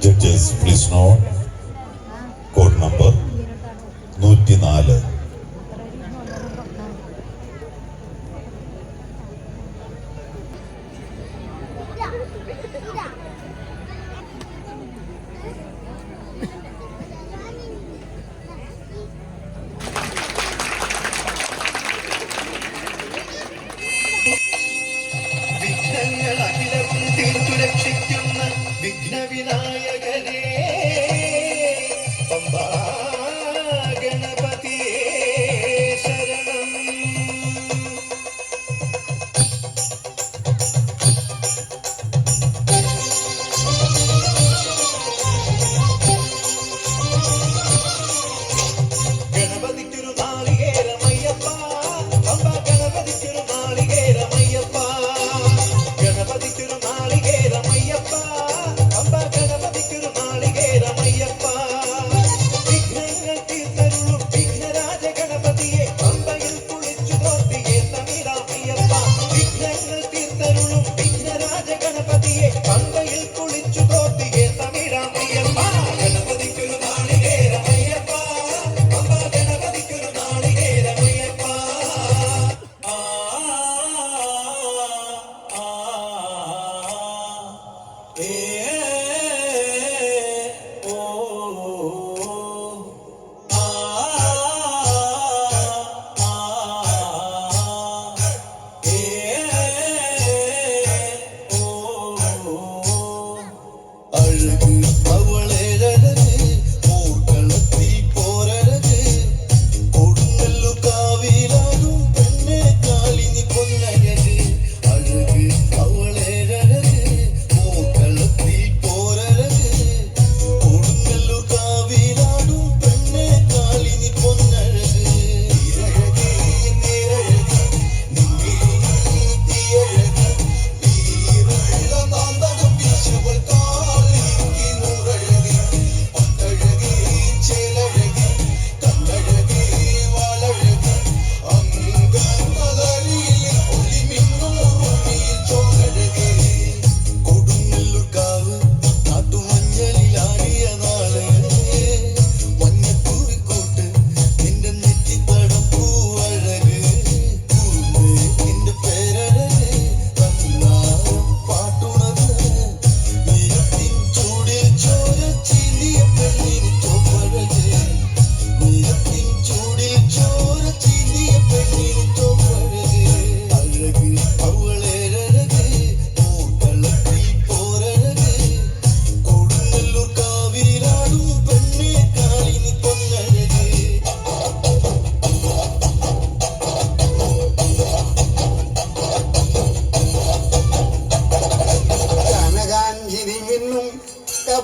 Judges, please know விநாயகனே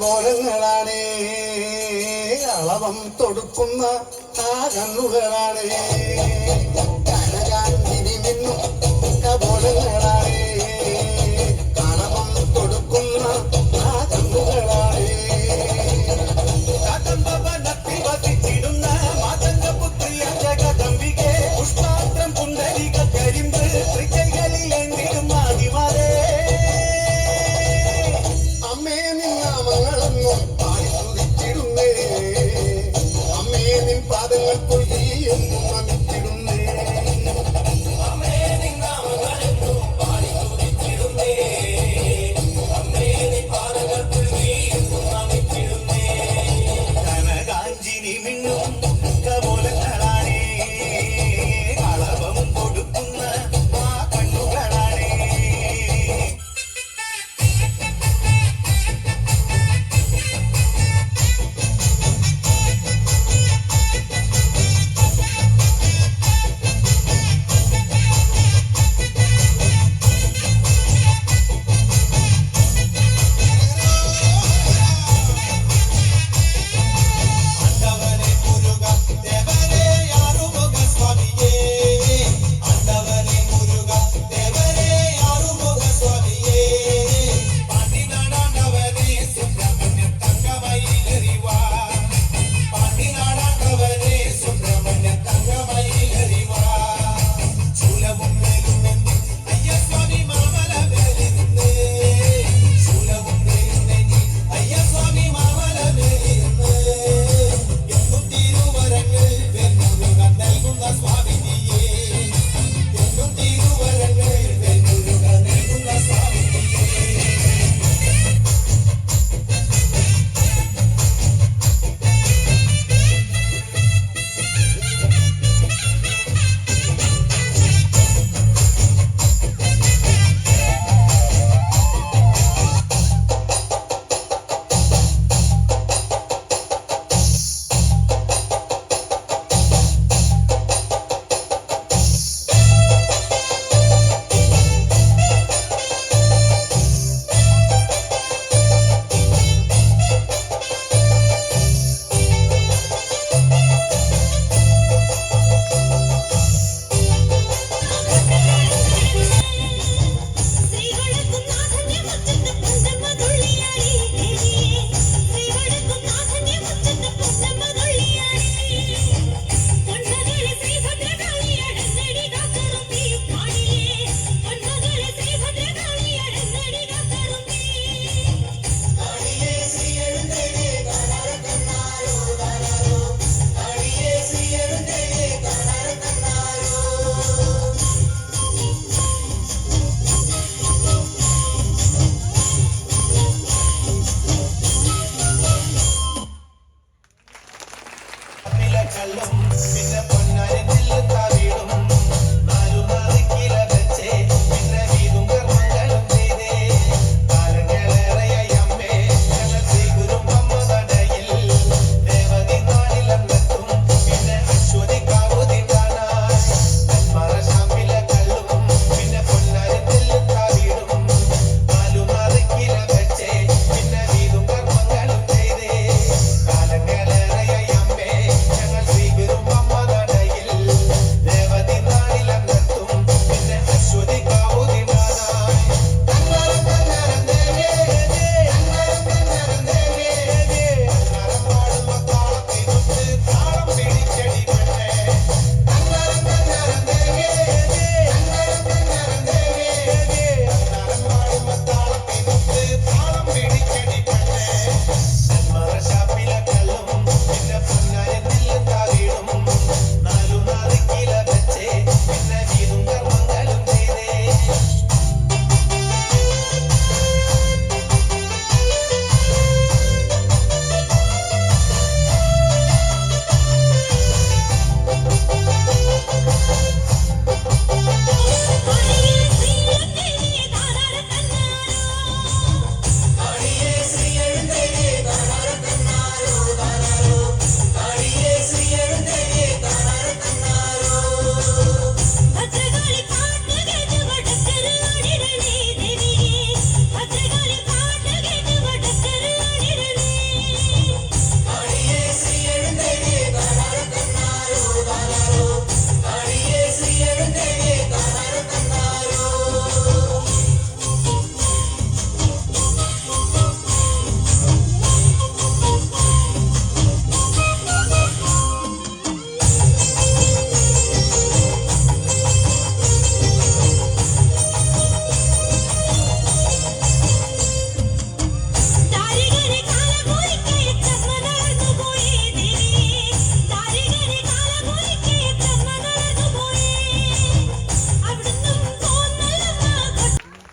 കബോധങ്ങളാണേ അളവം തൊടുക്കുന്ന ആ കണ്ണുകളാണേ കനകാന്തിരി മിന്നും കബോധങ്ങളാണ് me know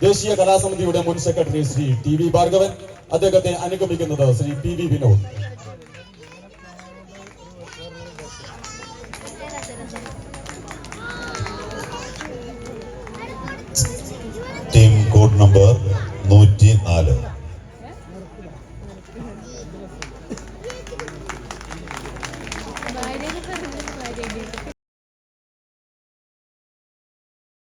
ദേശീയ കലാസമിതിയുടെ മുൻ secretary Shri T V Bhargavan അദ്ദേഹത്തെ അനുഗമിക്കുന്നത് Shri P V Vinod. Team code number നൂറ്റി നാല്